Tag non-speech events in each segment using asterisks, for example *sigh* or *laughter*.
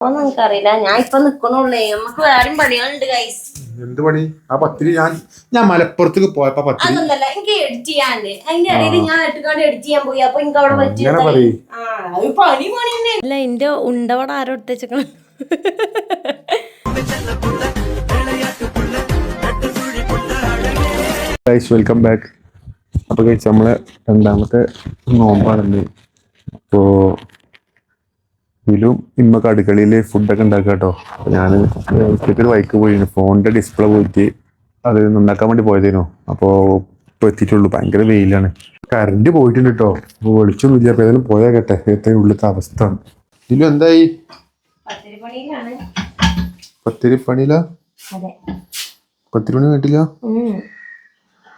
ഒന്നും എനിക്കറിയില്ല. ഞാൻ ഇപ്പൊ നിക്കണുള്ളേ. നമുക്ക് വേറെയും പണികളുണ്ട് ഗൈസ് എന്ത് പണി? ആ പത്തിരി ഞാൻ ഞാൻ മലപ്പുറത്തേക്ക് പോയപ്പോ പത്തിരി. അതൊന്നല്ല എനിക്ക് എഡിറ്റ് ചെയ്യാണ്ട് അതിന്റെ ഇടയിൽ ഞാൻ എട്ടുകാണ്ട് എഡിറ്റ് ചെയ്യാൻ പോയി. അപ്പൊ എനിക്ക് അവിടെ പറ്റി അങ്ങനെ പറയ്. ആ അത് പണി പണി തന്നെ. അല്ല എന്റെ ഉണ്ടവട ആരോ എടുത്തേക്കണം ഗൈസ് വെൽക്കം ബാക്ക് അപ്പോൾ കഴിച്ച് നമ്മളെ രണ്ടാമത്തെ നോമ്പാണെന്ന് അപ്പോൾ ഇതിലും ഇമ്മ അടുക്കളയിൽ ഫുഡൊക്കെ ഉണ്ടാക്കുക കേട്ടോ ഞാൻ ഉച്ചയ്ക്ക് ഒരു ബൈക്ക് പോയിരുന്നു. ഫോണിന്റെ ഡിസ്പ്ലേ പോയിട്ട് അത് നന്നാക്കാൻ വേണ്ടി പോയതേനു. അപ്പോൾ ഇപ്പോൾ എത്തിയിട്ടുള്ളൂ. ഭയങ്കര വെയിലാണ്. കറണ്ട് പോയിട്ടുണ്ട് കേട്ടോ അപ്പോൾ വെളിച്ചൊന്നുമില്ല അപ്പോൾ ഏതായാലും പോയാൽ കേട്ടെ. ഏറ്റവും ഉള്ളിലത്തെ അവസ്ഥ. ഇതിലും എന്തായി? പത്തിരി പണിയിലാ പത്തിരി പണി കേട്ടില്ല ഉം.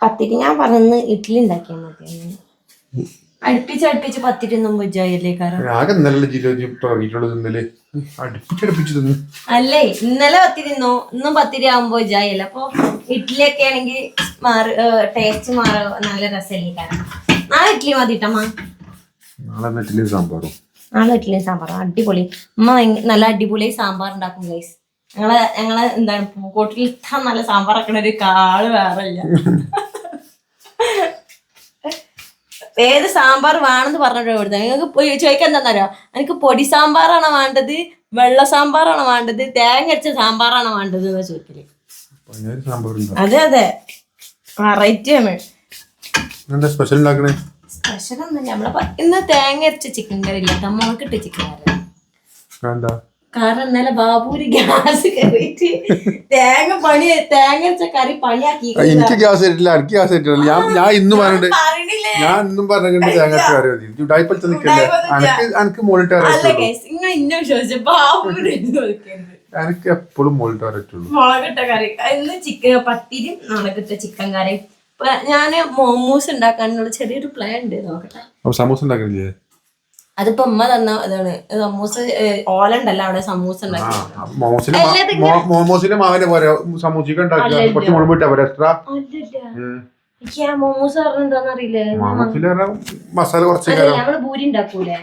പത്തിരി ഞാൻ പറഞ്ഞ് ഇഡ്ഡലി ഉണ്ടാക്കിയാൽ മതി അടുപ്പിച്ച് അടുപ്പിച്ച് പത്തിരി ഒന്നും വെച്ചായല്ലേ കാരണം ആകെ ഇന്നലെ ജില്ല തുടങ്ങിയിട്ടുള്ളത് ഇന്നലെ അടുപ്പിച്ചടുപ്പിച്ച് തിന്നു. അല്ലേ ഇന്നലെ പത്തിരുന്നു ഇന്നും പത്തിരി ആകുമ്പോ ജായല്ല അപ്പൊ ഇഡ്ഡലി ഒക്കെ ആണെങ്കിൽ മാറി ടേസ്റ്റ് മാറ നല്ല രസമല്ലേ കാരണം നാളെ ഇഡ്ഡലി മതി ഇട്ടമ്മ നാളെ നെറ്റിൽ സാമ്പാറും? നാളെ ഇഡ്ഡലി സാമ്പാർ അടിപൊളി. അമ്മ നല്ല അടിപൊളി സാമ്പാർ ഉണ്ടാക്കും ഗൈസ് ഞങ്ങളെ ഞങ്ങളെ എന്താണ് പൂക്കോട്ടിൽ ഇത്ര നല്ല സാമ്പാർ ആക്കണ ഒരു കാൾ വേറെ ഇല്ല *laughs* ഏത് സാമ്പാർ വേണമെന്ന് പറഞ്ഞിട്ട് കൊടുത്തത് നിങ്ങൾക്ക് ചോദിക്കാൻ എന്താണെന്നറിയോ? എനിക്ക് പൊടി സാമ്പാറാണോ വേണ്ടത്? വെള്ള സാമ്പാറാണോ വേണ്ടത്? തേങ്ങ അടിച്ച സാമ്പാറാണോ വേണ്ടത് എന്ന് ചോദിക്കൽ. അതെ അതെ. വെറൈറ്റി ആണ്. സ്പെഷ്യൽ നമ്മളെ ഇന്ന് തേങ്ങ അരച്ച ചിക്കൻ കറി ഇല്ല. മുളകിട്ട് ചിക്കൻ കറി കാരണം ഇന്നലെ ബാബൂര് ഗ്യാസ് കയറിയിട്ട് തേങ്ങ പണി തേങ്ങ വെച്ച കറി പണിയാക്കി എനിക്ക് ഗ്യാസ് തരില്ല എനിക്ക് ഗ്യാസ് തരില്ല. ഞാൻ ഞാൻ ഇന്നും പറഞ്ഞിട്ട് ഞാൻ ഇന്നും പറഞ്ഞിട്ട് തേങ്ങ കാര്യം മതി ചുടായിപ്പലത്തെ നിൽക്കല്ലേ? എനിക്ക് എനിക്ക് നോക്കരുത് എനിക്ക് എപ്പോഴും മോളിട്ട് വരട്ടുള്ളൂ മുളകിട്ട കറി. ഇന്ന് ചിക്കൻ പത്തിരി മുളകിട്ട ചിക്കൻ കറി ഞാൻ മോമോസ് ഉണ്ടാക്കാനുള്ള ചെറിയൊരു പ്ലാൻ ഉണ്ട് നോക്കട്ടെ. സമൂസ ഉണ്ടാക്കണില്ലേ? അതിപ്പോ അമ്മ തന്ന ഇതാണ് സമൂസ ഓലുണ്ടല്ലോ അവിടെ സമൂസ ഉണ്ടാക്കി. മോമോസിന്റെ മാവിനെ പോലെ സമൂസിക്ക്. കുറച്ച് എക്സ്ട്രാ എനിക്ക് ആ മോമോസ് പറഞ്ഞെന്താന്നറിയില്ലേ മസാല കുറച്ച് നമ്മൾ ഉണ്ടാക്കൂലേ?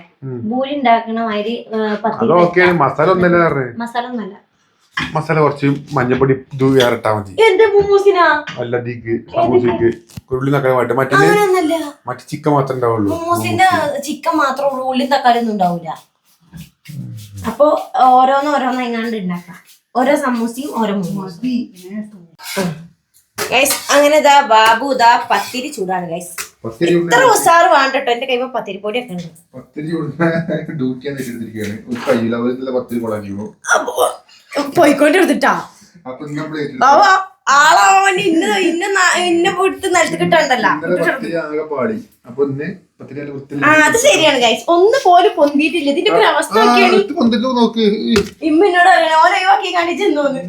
ഉണ്ടാക്കണ മാതിരി പത്തിരി അതൊക്കെയാണ് മസാല ഒന്നല്ലേ മസാല ഒന്നല്ല. മസാല കുറച്ച് മഞ്ഞപ്പൊടി ഇത് വേറെ ഇട്ടാ മതി. എന്ത് മോമോസിനാ അല്ല ദിക്ക് സമൂസിക്ക്. ഉരുളി തക്കാളി മാറ്റം മറ്റേ മറ്റേ ചിക്കൻ മാത്രമേ ഉണ്ടാവുള്ളൂ. ചിക്കൻ മാത്രമേ ഉള്ളൂ ഉള്ളി തക്കാളി ഒന്നും ഉണ്ടാവില്ല അപ്പൊ ഓരോന്ന് ഓരോന്ന് എങ്ങാണ്ട് ഉണ്ടാക്കാം. ഓരോ സമൂസയും ഓരോ മൂസ് ഗൈസ് അങ്ങനെ ഇതാ ബാബു ഇതാ പത്തിരി ചൂടാണ് ഗൈസ് എത്ര ഇത്ര ഉസാറ് വേണ്ടട്ടോ എന്റെ കൈമ പത്തിരി പൊടി ഒക്കെ ഉണ്ട് പത്തിരി ഡ്യൂട്ടിയാണ് *laughs* എടുത്തിരിക്കുകയാണ്. ഒരു അവരുടെ പത്തിരി അപ്പൊ പോയിക്കൊണ്ടിരുന്നിട്ടാ. ബാബു ആളാവൻ ഇന്ന ഇന്ന ഇന്ന പോയിട്ട് നിലത്ത് കിട്ടണ്ടല്ലോ. ഇന്നലെ പത്തിരി ആകെ പാടി അപ്പൊ ഇന്ന് പത്തിരി നല്ല വൃത്തിയിൽ ആ അത് ശരിയാണ് ഗൈസ് ഒന്ന് പോലും പൊന്തിയിട്ടില്ല. ഇതിന്റെ ഒരു അവസ്ഥ ഇമ്മിനോട് പറയണ ഓരോ ഒഴിവാക്കി കാണിച്ചെന്നോന്ന്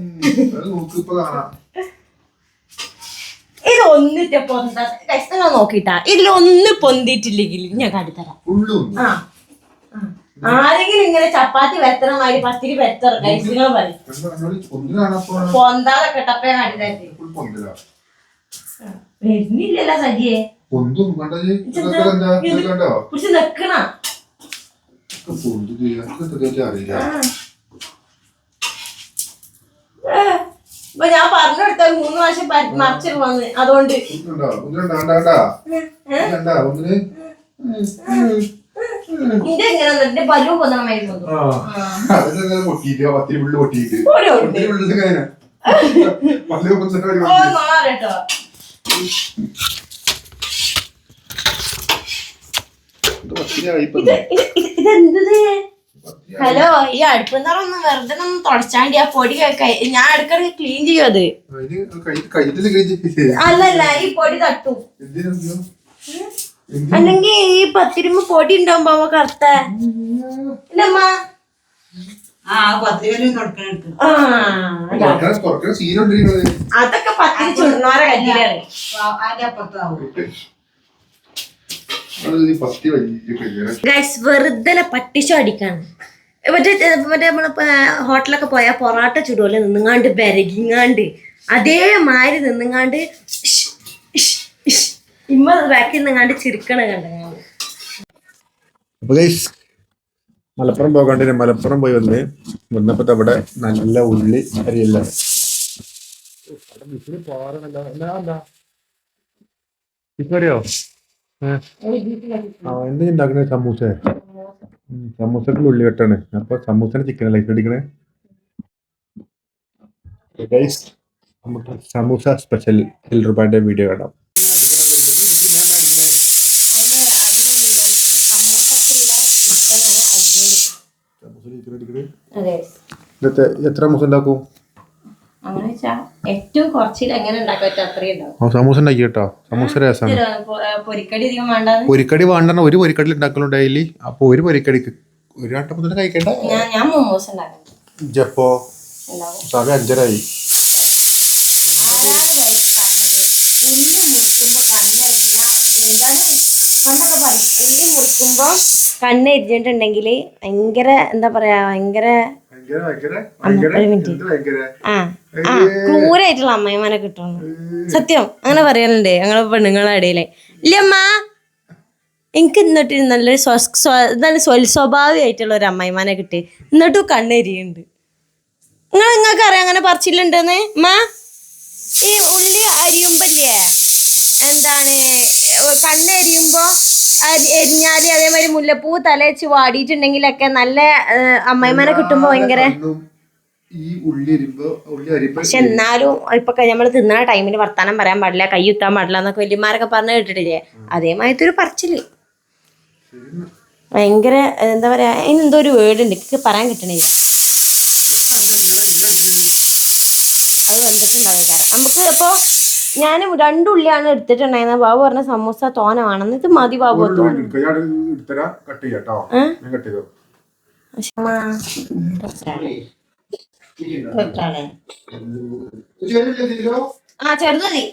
ഇത് ഒന്നിട്ട് പൊന്താ ഗൈസ് നോക്കിട്ടാ. ഇതിൽ ഒന്ന് പൊന്തിയിട്ടില്ലെങ്കിൽ ഞാൻ കാട്ടിത്തരാം. ആ. ആരെങ്കിലും ഇങ്ങനെ ചപ്പാത്തി വെത്തണ മാതിരി പത്തിരി വെത്തറ പറയും. പൊന്താതെ കെട്ടപ്പേ വരുന്നില്ലല്ലോ സജിയെ. കുറിച്ച് നിക്കണ. ഇപ്പൊ ഞാൻ പറഞ്ഞെടുത്ത മൂന്ന് പ്രാവശ്യം മറിച്ചിട്ട് വന്ന്. അതുകൊണ്ട്. കൊന്നണമായിരുന്നു പൊട്ടിയിട്ട്? പത്തിരി പൊട്ടിയിട്ട്. പത്തിരി ഹലോ ഈ അടുപ്പെന്നറൊന്ന് വെറുതെ ഒന്ന് തുടച്ചാണ്ടി ആ പൊടി ഞാൻ ഇടയ്ക്കിടയ്ക്ക് ക്ലീൻ ചെയ്യും അത് അല്ലല്ല ഈ പൊടി തട്ടു. അല്ലെങ്കിൽ ഈ പത്തിരുമ്പ് പൊടി ഉണ്ടാവുമ്പോ അവ കറുത്ത? അതൊക്കെ പത്തിരി ചുടുന്നോരെ കല്ലിലാണ് വെറുതെ പട്ടിശോ അടിക്കാണ്. മറ്റേ മറ്റേ നമ്മളിപ്പോ ഹോട്ടലൊക്കെ പോയാൽ പൊറാട്ട ചുടുമല്ലോ നിന്നുങ്ങാണ്ട് ബരകിങ്ങാണ്ട് അതേമാതിരി നിന്നുങ്ങാണ്ട്. ഇമ്മ ബാക്കിൽ നിന്നുങ്ങാണ്ട് ചിരിക്കണ കണ്ട അപ്പൊ ഗൈസ് മലപ്പുറം പോകാണ്ട് മലപ്പുറം പോയി വന്ന് വന്നപ്പോ അവിടെ നല്ല ഉള്ളി അരിയല്ല. അറിയോ ആ എന്താ ഉണ്ടാക്കണേ സമൂസ? സമൂസക്കുള്ള ഉള്ളി വെട്ടാണ്. അപ്പൊ സമൂസന് ചിക്കൻ അല്ലേ? അടിക്കണേ നമുക്ക് സമൂസ സ്പെഷ്യൽ രൂപയുടെ വീഡിയോ കാണാം. അതെ. ഇന്നത്തെ എത്ര സമൂസ ഉണ്ടാക്കും? അങ്ങനെ വെച്ചാ ഏറ്റവും കുറച്ചിൽ എങ്ങനെ ഉണ്ടാക്കാൻ പറ്റും അത്രയും ഉണ്ടാവും. ആ സമൂസ ഉണ്ടാക്കി കേട്ടോ. സമൂസ രസമാണ്. ഇത് പൊ- ഏ, പൊരിക്കടി അധികം വേണ്ടാന്ന്. പൊരിക്കടി വേണ്ടെന്ന ഒരു പൊരിക്കടി ഉണ്ടാക്കലും ഡെയിലി. അപ്പൊ ഒരു പൊരിക്കടിക്ക് ഒരു വട്ടം മുതൽ കഴിക്കണ്ട? ഞാൻ ഞാൻ മോമോസ് ഉണ്ടാക്കും. ജപ്പോ ഉണ്ടാവും. സമയം അഞ്ചരായി. ആരാണ് ഉള്ളി എന്താണ് പണ്ടൊക്കെ പറയും ഉള്ളി മുറിക്കുമ്പോ കണ്ണെരിഞ്ഞിട്ടുണ്ടെങ്കിൽ ഭയങ്കര എന്താ പറയാ ഭയങ്കര ക്രൂരായിട്ടുള്ള അമ്മയമാനെ കിട്ടുന്നു സത്യം അങ്ങനെ പറയാനുണ്ട് ഞങ്ങളെ പെണ്ണുങ്ങളെ ഇടയിലെ. ഇല്ലമ്മ എനിക്ക് എന്നിട്ട് നല്ലൊരു നല്ല സ്വ- സ്വഭാവിയായിട്ടുള്ള ഒരു അമ്മായിമാനെ കിട്ടി. എന്നിട്ടും കണ്ണെരിയുണ്ട് നിങ്ങൾ നിങ്ങൾക്ക് അറിയാം അങ്ങനെ പറിച്ചില്ലുണ്ടെന്ന് മാ ഈ ഉള്ളി അരിയുമ്പല്ലേ എന്താണ് കണ്ണെരിയുമ്പോ എരിഞ്ഞാൽ അതേമാതിരി മുല്ലപ്പൂ തലച്ച് വാടിയിട്ടുണ്ടെങ്കിലൊക്കെ നല്ല അമ്മായിമാനെ കിട്ടുമ്പോ ഭയങ്കര ഈ ഉള്ളി അരിമ്പോ ഉള്ളി അരിമ്പോ പക്ഷെ എന്നാലും ഇപ്പൊ നമ്മൾ തിന്നണ ടൈമിൽ വർത്താനം പറയാൻ പാടില്ല കൈ കുത്താൻ പാടില്ല എന്നൊക്കെ വലിയമാരൊക്കെ പറഞ്ഞു കേട്ടിട്ടില്ലേ? അതേമാതിരി ഒരു പറച്ചിൽ. ഭയങ്കര എന്താ പറയാ അതിന് എന്തോ ഒരു വേർഡ് ഉണ്ട് എനിക്ക് പറയാൻ കിട്ടണില്ല. അത് വന്നിട്ടുണ്ടാവും കാരണം നമുക്ക് ഇപ്പൊ ഞാൻ രണ്ടുള്ളിയാണ് എടുത്തിട്ടുണ്ടായിരുന്നത്. ബാബു പറഞ്ഞ സമൂസ തോനമാണെന്ന് ഇത് മതി ബാബു തോന്നുന്നു കട്ട് ചെയ്യാട്ടോ ഞാൻ കട്ട് ചെയ്തോ? ആ ചെറുതതി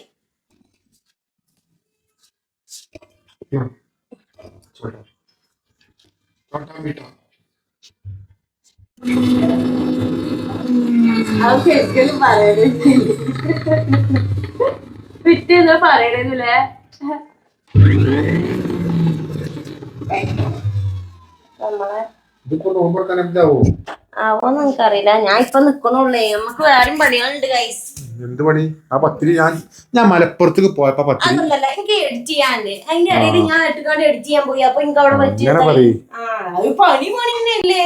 അത് ശരിക്കും പറയണേ പിറ്റേന്ന് പറയണെന്നില്ലേ? നമ്മളെ ആവോന്ന് എനിക്കറിയില്ല. ഞാൻ ഇപ്പൊ നിക്കണുള്ളേ നമുക്ക് വേറെയും പണികളുണ്ട് ഗൈസ് എന്ത് പണി? ആ പത്തിരി ഞാൻ ഞാൻ മലപ്പുറത്തേക്ക് പോയപ്പോ പത്തിരി അതൊന്നല്ല എനിക്ക് എഡിറ്റ് ചെയ്യാണ്ട് അതിന്റെ ഇടയിൽ ഞാൻ എട്ടുകാണ്ട് എഡിറ്റ് ചെയ്യാൻ പോയി. അപ്പൊ എനിക്ക് അവിടെ പറ്റി പണി പണി തന്നെയല്ലേ.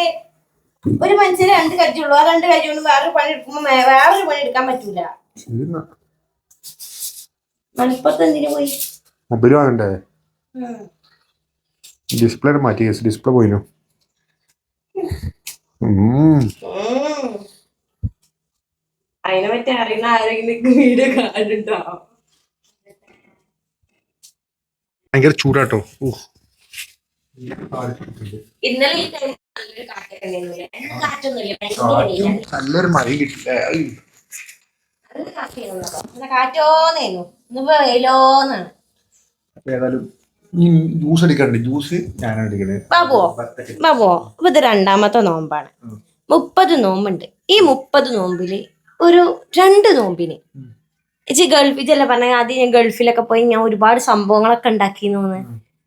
ഒരു മനുഷ്യന് രണ്ട് കജ്ജുള്ളൂ ആ രണ്ട് കജ്ജ് കൊണ്ട് വേറൊരു പണി എടുക്കുമ്പോ വേറൊരു പണി എടുക്കാൻ പറ്റൂല. പോയി? മൊബൈൽ വാങ്ങണ്ടേ? ഡിസ്പ്ലേ മാറ്റി ഡിസ്പ്ലേ പോയിനു. ഉം. ഉം. അതിനെ പറ്റി അറിയുന്ന ആരെങ്കിലും വീഡിയോ കാണുന്നുണ്ടോ? ഭയങ്കര ചൂടാട്ടോ. ഇന്നലെ. നല്ലൊരു മഴ കിട്ടില്ല നല്ല കാറ്റായിരുന്നു കേട്ടോ. നല്ല കാറ്റോന്നേന്നു ഇന്നിപ്പോ വെയിലോന്നാണ്. അപ്പൊ ഏതായാലും ഈ ജ്യൂസ് ജ്യൂസ് ഞാനാണ് ഇത് രണ്ടാമത്തെ നോമ്പാണ്. മുപ്പത് നോമ്പുണ്ട്. ഈ മുപ്പത് നോമ്പിൽ ഒരു രണ്ട് നോമ്പിന്. ഇച്ചി ഗൾഫിൽ ചെല്ലാം പറഞ്ഞ ആദ്യം ഞാൻ ഗൾഫിലൊക്കെ പോയി ഞാൻ ഒരുപാട് സംഭവങ്ങളൊക്കെ ഉണ്ടാക്കി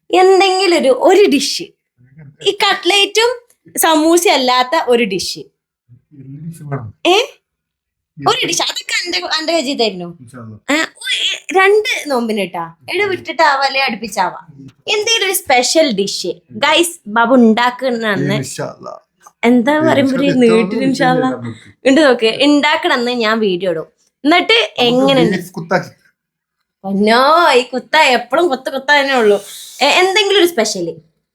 എന്തെങ്കിലും ഒരു ഒരു ഡിഷ് ഈ കട്ട്ലേറ്റും സമൂസ അല്ലാത്ത ഒരു ഡിഷ് ഏ? ഒരു ഡിഷ് അതൊക്കെ എന്റെ എന്റെ കജി തരുന്നു രണ്ട് നോമ്പിന് കേട്ടാ ഇട വിട്ടിട്ടാവാല്ലേ അടുപ്പിച്ചാവാ? എന്തെങ്കിലും ഒരു സ്പെഷ്യൽ ഡിഷ് ഗൈസ് ബാബു ഉണ്ടാക്കണന്ന് എന്താ പറയുമ്പോ ഒരു നീട്ടിനും ഉണ്ട് നോക്ക് ഉണ്ടാക്കണമെന്ന് ഞാൻ വീഡിയോ ഇടും. എന്നിട്ട് എങ്ങനെ പൊന്നോ ഈ കുത്ത എപ്പോഴും കുത്ത കുത്ത തന്നെ ഉള്ളൂ എന്തെങ്കിലും ഒരു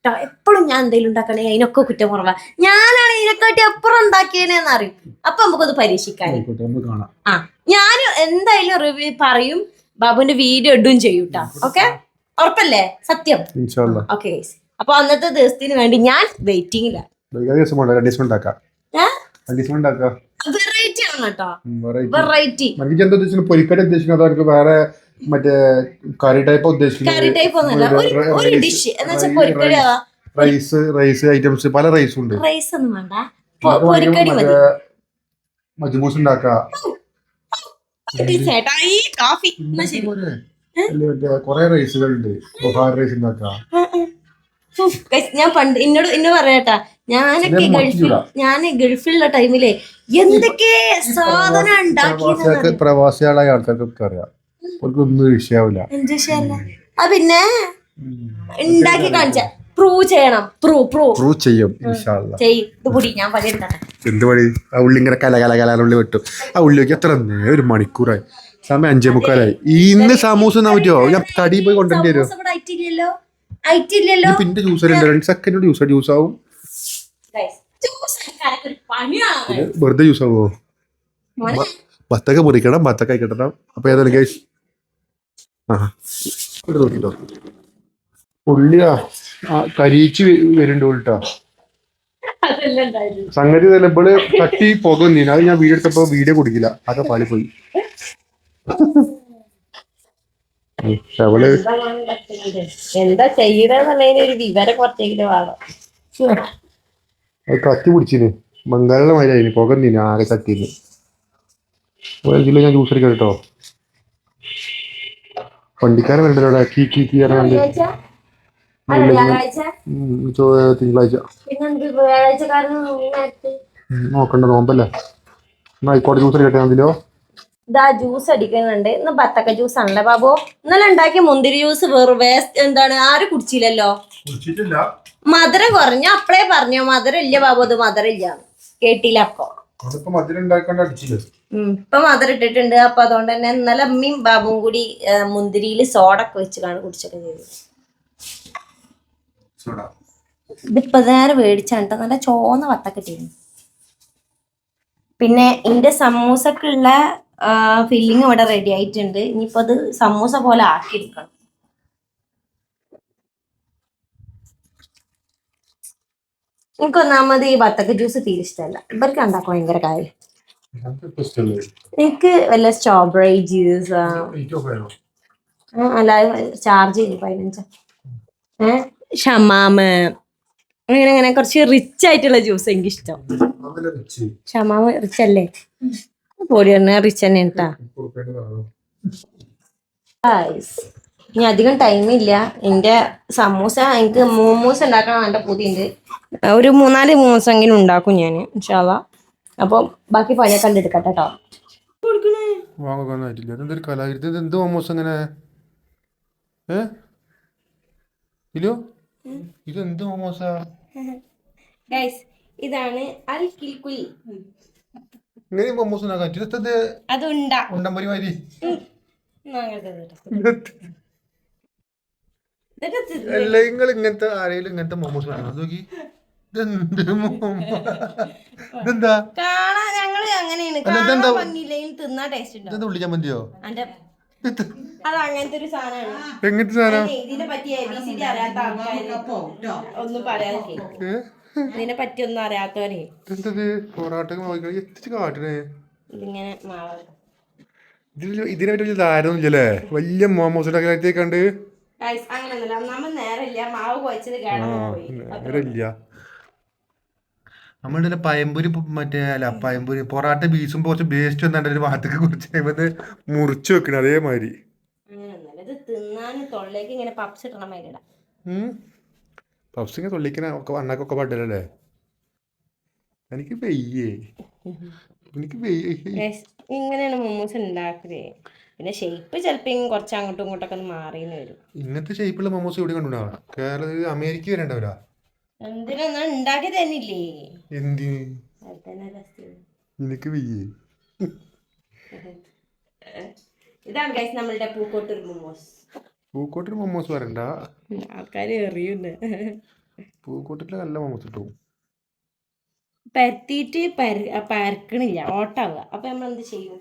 സ്പെഷ്യൽ എപ്പോഴും ഞാൻ എന്തെങ്കിലും ഉണ്ടാക്കണേ അതിനൊക്കെ കുറ്റം കുറവാ ഞാനാണ് ഇതിനെക്കാട്ടി അപ്പുറം ഉണ്ടാക്കിയതെന്ന് അറിയും അപ്പൊ നമുക്കത് പരീക്ഷിക്കാൻ ആ ഞാൻ എന്തായാലും റിവ്യൂ പറയും ബാബുവിന്റെ വീഡിയോ ഇടും ചെയ്യും കേട്ടോ ഓക്കെ? ഉറപ്പല്ലേ? സത്യം? ഓക്കെ അപ്പൊ അന്നത്തെ ദിവസത്തിന് വേണ്ടി ഞാൻ വെയിറ്റിംഗിലാണ് വെറൈറ്റി ആണ് കേട്ടോ വെറൈറ്റി പൊരിക്കടി ഉദ്ദേശിക്കുന്നത് വേറെ മറ്റേ കറി ടൈപ്പ് ടൈപ്പ് ഒരു ഡിഷ് എന്ന് വെച്ചാൽ പൊരിക്കടി റൈസ് റൈസ് ഐറ്റംസ് പല റൈസും ഉണ്ട്. റൈസ് ഒന്നും വേണ്ട. പൊരിക്കടി മതി. ഉണ്ടാക്കാം. കൊറേ റൈസുകൾ ഉണ്ട്. ബൊഹാർ റൈസ് ഉണ്ടാക്കാം. ഞാൻ പണ്ട് എന്നോട് എന്നോട് പറയട്ടാ ഞാനൊക്കെ ഞാൻ ഗൾഫിൽ. ഞാൻ ഗൾഫിലുള്ള ടൈമിലെ എന്തൊക്കെ സാധനം ഉണ്ടാക്കി പ്രവാസികളായ ആൾക്കാർക്കൊക്കെ അറിയാം. അവർക്കൊന്നും വിഷയാവില്ല. എന്ത് വിഷയല്ല? ആ പിന്നെ ഉണ്ടാക്കി കാണിച്ച. പ്രൂവ് ചെയ്യണം. പ്രൂവ് പ്രൂവ് പ്രൂവ് ചെയ്യും ഇൻഷാല്ല ചെയ് ഇത് കൂടി ഞാൻ എന്ത് പണി ആ ഉള്ളി ഇങ്ങനെ കല കല കല ഉള്ളി വെട്ടും. ആ ഉള്ളി നോക്കി എത്ര നേരം ഒരു മണിക്കൂറായി. സമയം അഞ്ചേ മുക്കാലായി. ഇന്ന് സമൂസ എന്നാ പറ്റുമോ ഞാൻ തടി പോയി കൊണ്ടുവരേണ്ടി വരും? ആയിട്ടില്ലല്ലോ. പിന്നെ ജ്യൂസ് ഉണ്ട് രണ്ട് സെക്കൻഡ് ജ്യൂസ് ജ്യൂസ് ആവും. പിന്നെ വെറുതെ ജ്യൂസ് ആവുമോ ബത്തൊക്കെ ബത്തക്ക മുറിക്കണം ബത്തക്ക കിട്ടണം അപ്പൊ ഏതായാലും ഇവിടെ നോക്കിട്ടോ കരിയിച്ച് വരുന്നുണ്ട് ഉൾട്ടാ. സംഗതി നിലമ്പൾ കട്ടി പോകുന്നീന് അത് ഞാൻ വീഡിയോ എടുത്തപ്പോ വീഡിയോ കുടിക്കില്ല. അതൊക്കെ പാളി പോയി അവൾ എന്താ മോനെ പറ്റുന്നത്? എന്താ ചെയ്യണെന്നുള്ളതിന് ഒരു വിവരം കുറച്ചെങ്കിലും വേണം. അത് കത്തി പിടിച്ചിന്. ബംഗാളിലെ മാതിരി പുകന്നീന് ആകെ ഇതിൽ ഞാൻ ജ്യൂസ് അടിക്കാം കേട്ടോ. വണ്ടിക്കാരൻ വരണ്ടല്ലോ കീ കീ കീ ചോ- തിങ്കളാഴ്ച. നോക്കണ്ട നോമ്പല്ലേ? എന്നാ ആയിക്കോട്ടെ ജ്യൂസ് അടിക്കട്ടെ അതിലോ? ഇതാ ജ്യൂസ് അടിക്കുന്നുണ്ട്. ഇന്ന് ബത്തക്ക ജ്യൂസ് ആണല്ലേ ബാബു. ഇന്നലെ ഉണ്ടാക്കിയ മുന്തിരി ജ്യൂസ് വെറു വേസ്റ്റ് എന്താണ്? ആരും കുടിച്ചില്ലല്ലോ. മധുരം കുറഞ്ഞു. അപ്പളേ പറഞ്ഞു മധുരം ഇല്ല ബാബു. അത് മധുരം ഇല്ല കേട്ടില്ല അപ്പൊ. ഇപ്പൊ മധുരം ഇട്ടിട്ടുണ്ട്. അപ്പൊ അതുകൊണ്ട് തന്നെ ഇന്നലെ അമ്മയും ബാബും കൂടി മുന്തിരിയിൽ സോഡ ഒക്കെ വെച്ച് കാണും കുടിച്ചൊക്കെ ചെയ്തു. ഇതിപ്പോ നേരെ മേടിച്ചാണ് നല്ല ചോന്ന വത്തക്കിട്ടിരുന്നു പിന്നെ എന്റെ സമൂസക്കുള്ള ഫില്ലിങ് ഇവിടെ റെഡി ആയിട്ടുണ്ട്. ഇനിയിപ്പോ അത് സമൂസ പോലെ ആക്കി ആക്കിയെടുക്കണം എനിക്ക് ഒന്നാമത് ഈ ബത്തക്ക ജ്യൂസ് തീരെ ഇഷ്ടമല്ല. ഇവർക്ക് ഉണ്ടാക്കാൻ ഭയങ്കര കാര്യം. എനിക്ക് വല്ല സ്ട്രോബെറി ജ്യൂസ് അല്ല ചാർജ് പതിനഞ്ച്. ഷമാമ്. അങ്ങനെ അങ്ങനെ കുറച്ച് റിച്ച് ആയിട്ടുള്ള ജ്യൂസ് എനിക്ക് ഇഷ്ടം ഷമാമ് റിച്ച് അല്ലേ? പൊടി തന്നെ റിച്ച് തന്നെ കേട്ടാ ഇനി അധികം ടൈമില്ല എന്റെ സമൂസ എനിക്ക് മോമോസ് ഉണ്ടാക്കണം എന്റെ പുതിയുണ്ട്. ഒരു മൂന്നാൽ മോമോസെങ്കിലും ഉണ്ടാക്കും ഞാൻ ഇൻഷാല്ല അപ്പം ബാക്കി പണിയെ കണ്ടെടുക്കട്ടെ കേട്ടോ വാങ്ങാൻ ആയിട്ടില്ല ഇതെന്തൊരു കലാകൃതി ഇത് എന്ത് മോമോസ് അങ്ങനെ ഏ? ഇല്ലോ ഇത് എന്ത് മോമോസാ? ഗൈസ് ഇതാണ് അൽ കിൽക്കുലി ഇങ്ങനെ മോമോസ് ഉണ്ടാക്കാൻ. പറ്റും ഇതെത്തത് അതുണ്ടാ ഉണ്ടമ്പരി മാതിരി അല്ല നിങ്ങൾ ഇങ്ങനത്തെ ആരെങ്കിലും ഇങ്ങനത്തെ മോമോസ് വേണം നോക്കി. ഇതെന്ത് മോമോ *laughs* ഇതെന്താ? കാണാൻ ഞങ്ങൾ അങ്ങനെയാണ്. അല്ല, ഇതെന്താ? കാണാൻ ഭംഗിയില്ലെങ്കിൽ തിന്നാ ടേസ്റ്റ് ഉണ്ടാവും. ഇതെന്താ ഉള്ളി ചമ്മന്തിയോ അന്റെ അത് അങ്ങനത്തെ ഒരു സാധനമാണ്. എങ്ങനത്തെ സാധനം? ഇതിനെ പറ്റി എ ബി സി ഡി അറിയാത്ത ആൾക്കാര് ഒന്നും പറയാതെ ഏ? ഇതിനെ പറ്റി ഒന്നും അറിയാത്തവരെ. എന്തത് പൊറാട്ടൊക്കെ നോക്കി എത്തിച്ച് കാട്ടണേ. ഇതിങ്ങനെ മാവ്. ഇതിൽ ഇതിനെ പറ്റി വലിയ ധാരണ ഇല്ലല്ലേ വലിയ മോമോസ് ഉണ്ടാക്കി കണ്ട് ഗൈസ് അങ്ങനെയൊന്നുമില്ല ഒന്നാമത് നേരമില്ല മാവ് കുഴച്ചത് കേട്ടോ പോയി. നേരമില്ല നമ്മളുടെ പയമ്പൂരി മറ്റേ അല്ല പയമ്പൂരി പൊറാട്ട ബീസും കുറച്ച് വേസ്റ്റ് വന്നിട്ട് ഒരു ഭാഗത്തേക്ക് കുറച്ച് കഴിയുമ്പോൾ മുറിച്ച് വെക്കണം അതേമാതിരി. ഇത് തിന്നാൻ തൊള്ളേക്ക് ഇങ്ങനെ പപ്സ് ഇട്ടണം മൈലിടാം പപ്സിങ്ങനെ തൊള്ളിക്കണ ഒക്കെ വണ്ണക്കൊക്കെ പാടില്ലല്ലേ എനിക്ക് വെയ്യേ. എനിക്ക് ഇങ്ങനെയാണ് മോമോസ് ഉണ്ടാക്കൽ. പിന്നെ ഷേപ്പ് ചിലപ്പോൾ കുറച്ച് അങ്ങോട്ടും ഇങ്ങോട്ടൊക്കെ ഒന്ന് മാറിയെന്ന് വരും. ഇങ്ങനത്തെ ഷേപ്പുള്ള മോമോസ് ഇവിടെ കണ്ടുണ്ടാവണം കേരളത്തിൽ അമേരിക്ക വരേണ്ടവരാ എന്തിനാ ഉണ്ടാക്കി തന്നില്ലേ വെയ്യേ. ഇതാണ് ഗൈസ് നമ്മളുടെ പൂക്കോട്ടൂർ മോമോസ് വരണ്ട ആൾക്കാർ എറിയുണ്ട് പൂക്കോട്ടിൽ നല്ല മൊമോസ് കിട്ടും. പരത്തിയിട്ട് പര പരക്കണില്ല ഓട്ടാവുക. അപ്പൊ നമ്മൾ എന്ത് ചെയ്യും?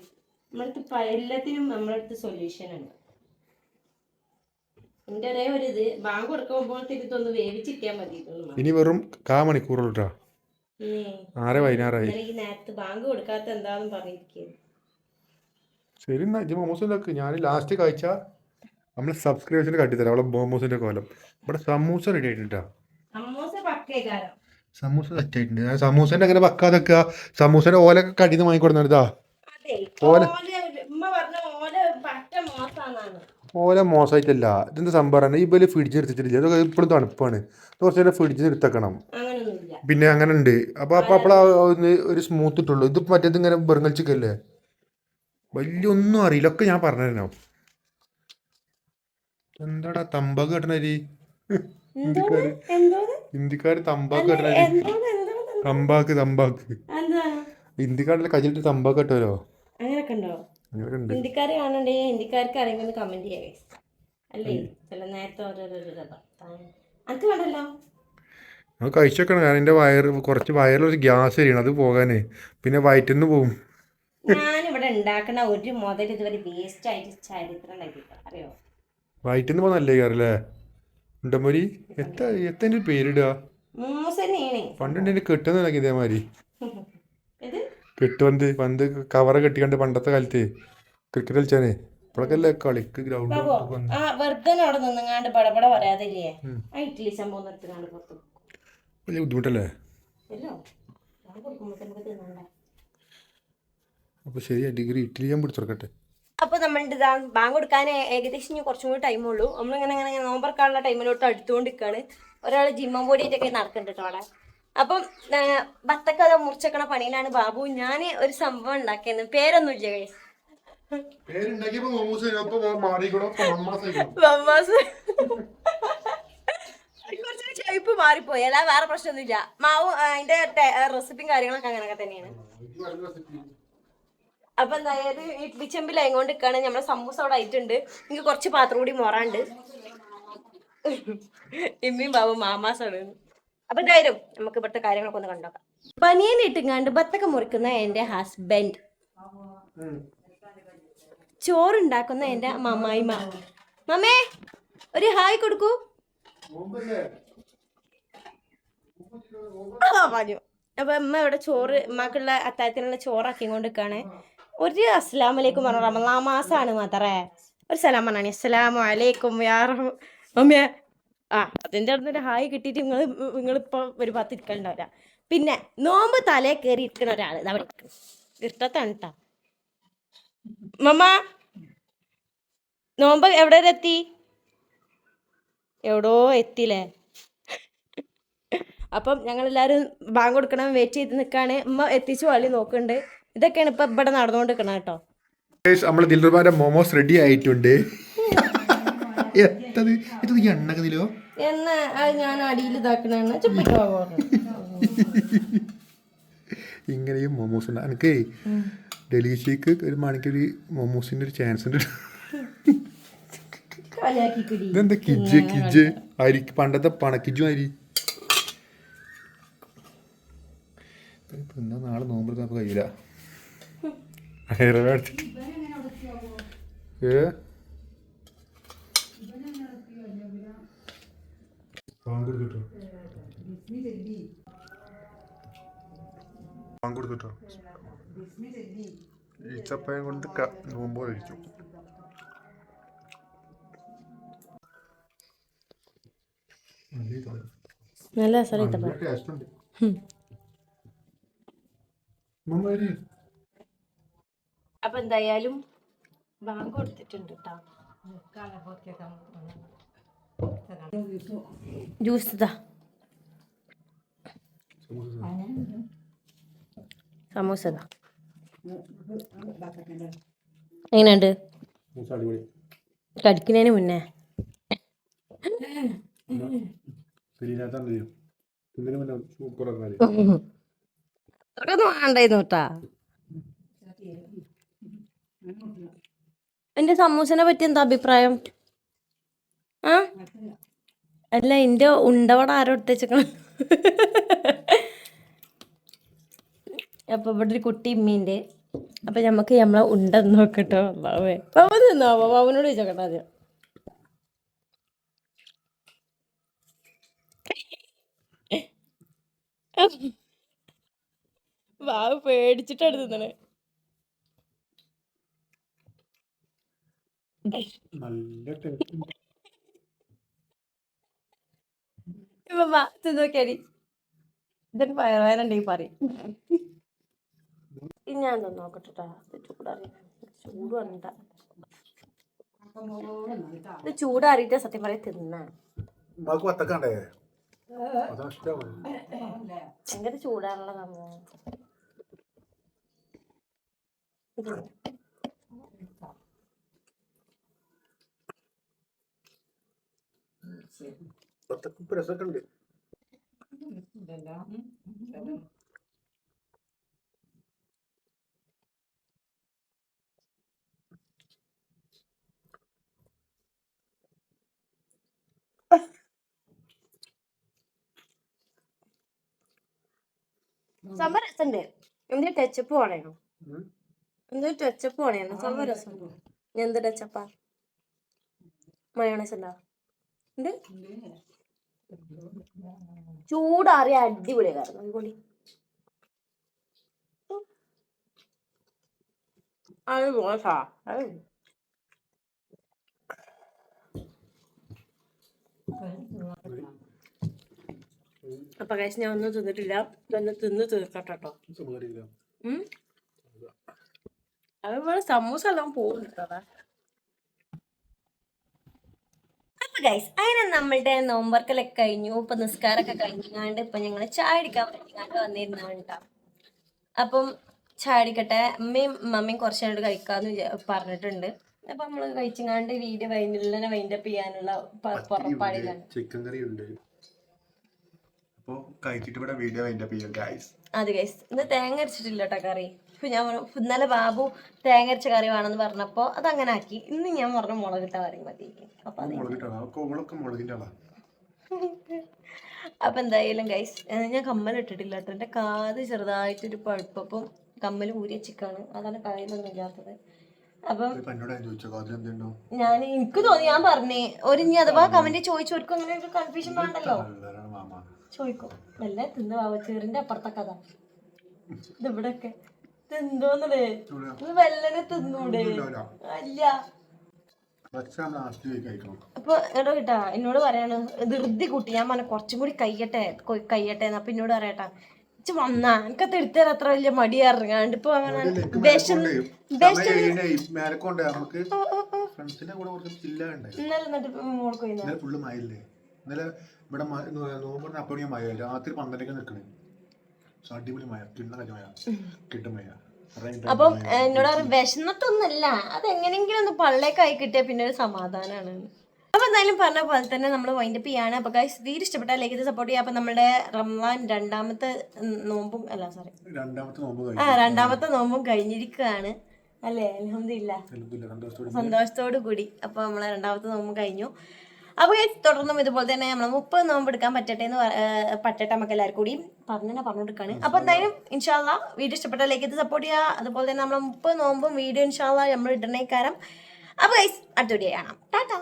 നമ്മളടുത്ത് എല്ലാത്തിനും നമ്മളടുത്ത് സൊല്യൂഷൻ ഉണ്ട് എന്റെ ഒരേ ഒരു ഇത് ബാങ്ക് കൊടുക്കുമ്പോൾ മതി ഇനി വെറും കാ മണിക്കൂറുള്ളൂ ആരെ വൈകുന്നേരമായി ബാങ്ക് കൊടുക്കാത്ത എന്താന്ന് പറഞ്ഞിരിക്കുന്നു ശരി എന്നാ ഇജ്ജ് മോമോസ് ഉണ്ടാക്ക് ഞാൻ ലാസ്റ്റ് കഴിച്ച നമ്മൾ സബ്സ്ക്രൈബേഴ്സിന് കട്ടിത്തരാം. അവളെ മോമോസിന്റെ കോലം. ഇവിടെ സമൂസ റെഡി ആയിട്ടാ സമൂസ സെറ്റായിട്ടുണ്ട് ആ സമൂസന്റെ അങ്ങനെ വെക്കാതൊക്കെ സമൂസന്റെ ഓലൊക്കെ കടിന്ന് വാങ്ങിക്കൊടുന്നതാ അതെ ഓല. ഓല മോശമായിട്ടല്ല ഇതെന്താ സംഭവം ബൽ ഫ്രിഡ്ജ് എടുത്തിട്ടില്ല ഇതൊക്കെ ഇപ്പോഴും തണുപ്പാണ്. കുറച്ച് നേരം ഫ്രിഡ്ജിൽ എടുത്തേക്കണം പിന്നെ അങ്ങനെ ഉണ്ട് അപ്പൊ അപ്പൊ ഒന്ന് ഒരു സ്മൂത്ത് ഇട്ടുള്ളൂ. ഇത് മറ്റേത് ഇങ്ങനെ ബെറുങ്ങൽ ചിക്കല്ലേ വലിയ ഒന്നും അറിയില്ല. ഒക്കെ ഞാൻ പറഞ്ഞോ എന്താടാ തമ്പാക്ക് കെട്ടണരി ഹിന്ദിക്കാര്. തമ്പാ ഹിന്ദിക്കാര് തമ്പാക്ക് കെട്ടണരി തമ്പാക്ക് തമ്പാക്ക്. എന്താ ഹിന്ദിക്കാരിലെ കയ്യിലിട്ട് തമ്പാക്ക് കെട്ടുമല്ലോ അങ്ങനെയൊക്കെ ഉണ്ട്? ഹിന്ദിക്കാരെ കാണണ്ടേ ഹിന്ദിക്കാർക്ക് അറിയുമെന്ന് കമന്റ് ചെയ്യാം. അല്ലേ? ചില നേരത്തെ ഓരോരോ അനക്ക് വേണ്ടല്ലോ? അത് കഴിച്ചേക്കണം ഞാൻ എന്റെ വയറ് കുറച്ച് വയറിലൊരു ഗ്യാസ് എരിയണം. അത് പോകാനേ. പിന്നെ വയറ്റിന്ന് പോവും. ഞാനിവിടെ ഉണ്ടാക്കണ ഒരു മുതൽ ഇതുവരെ വേസ്റ്റ് ആയിട്ട് ചരിത്രം അറിയോ? വയറ്റിന്ന് പോകാൻ നല്ല കയറല്ലേ? ഉണ്ടമൊരി എത്ര എത്ര പേരിടുക പണ്ടുണ്ട് എന്റെ കെട്ടുന്ന ഇതേമാതിരി. *laughs* കെട്ടുപന്ത് പന്ത് കവറ് കെട്ടിക്കണ്ട് പണ്ടത്തെ കാലത്ത് ക്രിക്കറ്റ് കളിച്ചാനേ. ഇപ്പോഴൊക്കെ അല്ലേ കളിക്ക് ഗ്രൗണ്ട് ആ വെറുതെ അവിടെ നിന്നങ്ങാണ്ട് ബടബട പറയാതില്ലേ? ആ ഇഡ്ഡലി സംഭവം നിർത്തിനാണ്ട് പുറത്തു വലിയ ബുദ്ധിമുട്ടല്ലേ? അപ്പൊ അപ്പോൾ ശരി ഡിഗ്രി ഇഡ്ഡലി ഞാൻ പിടിച്ചെടുക്കട്ടെ അപ്പൊ നമ്മളുടെ ഇതാ ബാങ്ക് കൊടുക്കാൻ ഏകദേശം ഇനി കുറച്ചും കൂടി ടൈം ഉള്ളൂ. നമ്മളിങ്ങനെ ഇങ്ങനെ നോമ്പറക്കാനുള്ള ടൈമിലോട്ട് അടുത്തുകൊണ്ടിരിക്കുകയാണ് ഒരാൾ ജിമ്മ പൊടിയിട്ടൊക്കെ നടക്കുന്നുണ്ട് കേട്ടോ അവിടെ. അപ്പം ബത്തക്ക അത് മുറിച്ചക്കണ പണിയിലാണ് ബാബു. ഞാൻ ഒരു സംഭവം ഉണ്ടാക്കിയത് പേരൊന്നും ഇല്ല കഴിഞ്ഞു ഷേപ്പ് മാറിപ്പോയി. അല്ല വേറെ പ്രശ്നമൊന്നുമില്ല. മാവ് അതിന്റെ റെസിപ്പിയും കാര്യങ്ങളൊക്കെ അങ്ങനെയൊക്കെ തന്നെയാണ്. അപ്പൊ എന്തായാലും ഇഡ്ലി ചെമ്പിൽ അയങ്ങോണ്ട് നിൽക്കുകയാണ് നമ്മുടെ സമൂസ അവിടെ ആയിട്ടുണ്ട്. എനിക്ക് കുറച്ച് പാത്രം കൂടി മോറാണ്ട്. ഇമ്മിയും ബാബു മാമാസാണ്. അപ്പൊ എന്തായാലും നമുക്ക് ഇവിടുത്തെ കാര്യങ്ങളൊക്കെ ഒന്ന് കണ്ടോക്കാം ബനിയൻ ഇട്ടുങ്ങാണ്ട് ബത്തക്ക മുറിക്കുന്ന എന്റെ ഹസ്ബൻഡ് ചോറുണ്ടാക്കുന്ന എന്റെ മമ്മായിമ മമ്മേ ഒരു ഹായ് കൊടുക്കൂ. പറഞ്ഞു. അപ്പൊ അമ്മ ഇവിടെ ചോറ് ഉമ്മാക്കുള്ള അത്താഴത്തിനുള്ള ചോറാക്കി കൊണ്ടിരിക്കാണ് ഒരു അസ്സലാം വലൈക്കും പറഞ്ഞു റമലാ മാസാണ് മാത്രേ. ഒരു സലാം പറഞ്ഞു അസ്സലാമു അലൈക്കും അമ്മയാ അമ്മേ ആ അതിന്റെ അടുത്ത് ഒരു ഹായ് കിട്ടിയിട്ട് നിങ്ങൾ നിങ്ങളിപ്പോൾ ഒരു പത്ത് ഇരിക്കലുണ്ടാവില്ല. പിന്നെ നോമ്പ് തലേ കയറി ഇരിക്കുന്ന ഒരാൾ അവിടെ ഇഷ്ടത്താണ് മമ്മ നോമ്പ് എവിടെ വരെ എത്തി? എവിടോ എത്തിയില്ലേ? അപ്പം ഞങ്ങളെല്ലാവരും ബാങ്ക് കൊടുക്കണം വെയിറ്റ് ചെയ്ത് നിൽക്കുകയാണ് ഉമ്മ എത്തിച്ചു വള്ളി നോക്കുന്നുണ്ട് ഇതൊക്കെയാണ് ഇപ്പം ഇവിടെ നടന്നുകൊണ്ട് കേട്ടോ നമ്മൾ ദിൽറുബാന്റെ മോമോസ് റെഡി ആയിട്ടുണ്ട്. എത്തത്? ഇത് ഈ എണ്ണക്കതിലോ ഞാൻ അടിയിൽ ഇതാക്കണ ഇങ്ങനെയും മോമോസ് ഉണ്ട്. എനിക്ക് ഡൽഹിക്ക് ഒരു മണിക്കൊരു മോമോസിന്റെ ഒരു ചാൻസ് ഉണ്ട്. ഇതെന്താ കിജ് കിജ്? അരി പണ്ടത്തെ പണക്കിജു അരി. പിന്നെ നാളെ നോമ്പ് നമുക്ക് കഴിയില്ല ഏ? കൊടുത്തിട്ടോ? കൊടുത്തിട്ടോ ഈച്ചപ്പയം കൊണ്ട് നോമ്പോ കഴിക്കും. കഴിച്ചു നല്ല. അപ്പൊ എന്തായാലും ബാങ്ക് കൊടുത്തിട്ടുണ്ട് കേട്ടോ ജ്യൂസ് ഇതാ. സമൂസ ഇതാ. എങ്ങനെയുണ്ട്? കടിക്കുന്നതിന് മുന്നേ. വേണ്ടായിരുന്നു കേട്ടാ എന്റെ സമൂസനെ പറ്റി എന്താ അഭിപ്രായം? ആ? അല്ല എന്റെ ഉണ്ടവട ആരോ എടുത്തേക്കണം അപ്പൊ ഇവിടെ ഒരു കുട്ടി ഇമ്മീന്റെ അപ്പൊ നമുക്ക് നമ്മളെ ഉണ്ടെന്ന് നോക്കട്ടോ അല്ലാവേ പവൻ നിന്നോ പവനോട് ചോദിച്ചോക്കട്ടെ ആദ്യം. വാവ് പേടിച്ചിട്ടാണ് തിന്നണേ. നല്ല ടേസ്റ്റ് ഉണ്ട് ഇപ്പൊ തിന്നോക്കിയാടി ഇതൊക്കെ പയറുവേന ഉണ്ടെങ്കിൽ പറയും ഞാൻ നോക്കട്ടെ ചൂടറിയാം ചൂട് വന്നിട്ട. ഇത് ചൂടാറിയിട്ട് സത്യം പറയാൻ ഇഷ്ടമാണ് ഭയങ്കര ചൂടാറുള്ള സംഭവം. ഇത് വത്തക്ക് രസമൊക്കെ ഉണ്ട് സംഭവം രസമുണ്ട്. എന്തിന് ടച്ചപ്പ് വേണോ ഉം. എന്തൊരു ടച്ചപ്പ് വേണോ സംഭവം രസം എന്ത് ടച്ചപ്പാ മയോണൈസ് ഉണ്ടോ ഉണ്ട് ചൂടാറിയ അടിപൊളിയായിരുന്നു. അതുകൊണ്ട് അത് മോശാ. അത് അപ്പൊ കഴിച്ച് ഞാൻ ഒന്നും തിന്നിട്ടില്ല. തന്നെ തിന്ന് തീർക്കട്ടെ കേട്ടോ ഉം. അതുപോലെ സമൂസ എല്ലാം പോകുന്നുണ്ടോ? അപ്പൊ ഗൈസ് അങ്ങനെ നമ്മളുടെ നോമ്പർക്കലൊക്കെ കഴിഞ്ഞു ഇപ്പൊ നിസ്കാരമൊക്കെ കഴിഞ്ഞാണ്ട് ഇപ്പൊ ഞങ്ങൾ ചായ അടിക്കാൻ പറ്റിങ്ങാണ്ട് വന്നിരുന്നാണ് കേട്ടോ അപ്പം ചായ അടിക്കട്ടെ അമ്മയും മമ്മയും കുറച്ചുകൊണ്ട് കഴിക്കാന്ന് പറഞ്ഞിട്ടുണ്ട്. അപ്പൊ നമ്മൾ കഴിച്ചിങ്ങാണ്ട് വീഡിയോ വൈകുന്നേരം വൈൻഡപ്പ് ചെയ്യാനുള്ള പ- പുറപ്പാടിലാണ്. ചിക്കൻ കറി ഉണ്ട്. അപ്പൊ കഴിച്ചിട്ട് ഇവിടെ വീഡിയോ അപ്പ് ചെയ്യാം ഗൈസ് അത് ഗൈസ് ഇന്ന് തേങ്ങ അരച്ചിട്ടില്ല കേട്ടോ കറി. ഞാൻ പറഞ്ഞു, ഇന്നലെ ബാബു തേങ്ങ അരച്ച കറി വേണമെന്ന് പറഞ്ഞപ്പോൾ അത് അങ്ങനെ ആക്കി. ഇന്ന് ഞാൻ പറഞ്ഞു മുളകിട്ട കറി മതി. അപ്പൊ എന്തായാലും ഗൈസ് ഞാൻ കമ്മൽ ഇട്ടിട്ടില്ല കേട്ടോ. എന്റെ കാത് ചെറുതായിട്ടൊരു പഴുപ്പപ്പം കമ്മൽ ഊരി ചിക്കാണ് അതാണ് കാര്യമൊന്നും ഇല്ലാത്തത്. അപ്പം ഞാൻ ചോദിച്ചോ എനിക്ക് തോന്നി ഞാൻ പറഞ്ഞേ. ഒരു ഇനി അഥവാ കമന്റ് ചോദിച്ചവർക്കും അങ്ങനെ ഒരു കൺഫ്യൂഷൻ വേണ്ടല്ലോ. ചോദിക്കും. നല്ല തിന്ന് വാവച്ചേറിന്റെ ചെറിന്റെ അപ്പുറത്തെ കഥ. ഇത് വെല്ലനെ തിന്നൂടെ. അല്ല. അപ്പൊ എടോ കേട്ടാ എന്നോട് പറയാണ് ധൃതി കൂട്ടി. ഞാൻ പറഞ്ഞ കുറച്ചും കൂടി കയ്യട്ടെ കയ്യട്ടെ അപ്പൊ എന്നോട് പറയട്ടാ ഇച്ച് വന്നാ എനിക്ക് തിരുത്തേ അത്ര വലിയ ഇപ്പൊ കുറച്ച് ചില്ല ഉണ്ടായി ഇന്നലെ. ഇവിടെ നോമ്പറിന് അപ്പൊ മഴ. രാത്രി പന്ത്രണ്ടൊക്കെ നിൽക്കണേ അപ്പം എന്നോട് പറയും വിശന്നിട്ടൊന്നല്ല അതെങ്ങനെങ്കിലും ഒന്ന് പള്ളേക്കായി കിട്ടിയാൽ പിന്നെ ഒരു സമാധാനമാണ് അപ്പൊ എന്തായാലും പറഞ്ഞ പോലെ തന്നെ നമ്മൾ വൈൻഡപ്പ് ചെയ്യാണ്. അപ്പൊ ഗൈസ് തീരെ ഇഷ്ടപ്പെട്ടാൽ ലൈക്ക് സപ്പോർട്ട് ചെയ്യാം അപ്പൊ നമ്മുടെ റംസാൻ രണ്ടാമത്തെ നോമ്പും അല്ല സോറി ആ രണ്ടാമത്തെ നോമ്പും കഴിഞ്ഞിരിക്കുകയാണ്. അല്ലേ? അലഹമില്ല സന്തോഷത്തോടു കൂടി. അപ്പൊ നമ്മളെ രണ്ടാമത്തെ നോമ്പ് കഴിഞ്ഞു. അപ്പൊ ഈ തുടർന്നും ഇതുപോലെ തന്നെ നമ്മൾ മുപ്പത് നോമ്പ് എടുക്കാൻ പറ്റട്ടെ എന്ന് പറ്റട്ടെ നമുക്ക് എല്ലാവർക്കും കൂടി. പറഞ്ഞു തന്നെ പറഞ്ഞുകൊടുക്കാണ്. അപ്പൊ എന്തായാലും ഇൻഷാല്ല വീഡിയോ ഇഷ്ടപ്പെട്ട ലൈക്ക് ഇത് സപ്പോർട്ട് ചെയ്യുക. അതുപോലെ തന്നെ നമ്മൾ മുപ്പത് നോമ്പും വീഡിയോ ഇൻഷാല്ല നമ്മൾ ഇടണേക്കാരം. കാരം അപ്പൊ ഗൈസ് അടുത്ത വീഡിയോ കാണാം. ടാറ്റാ!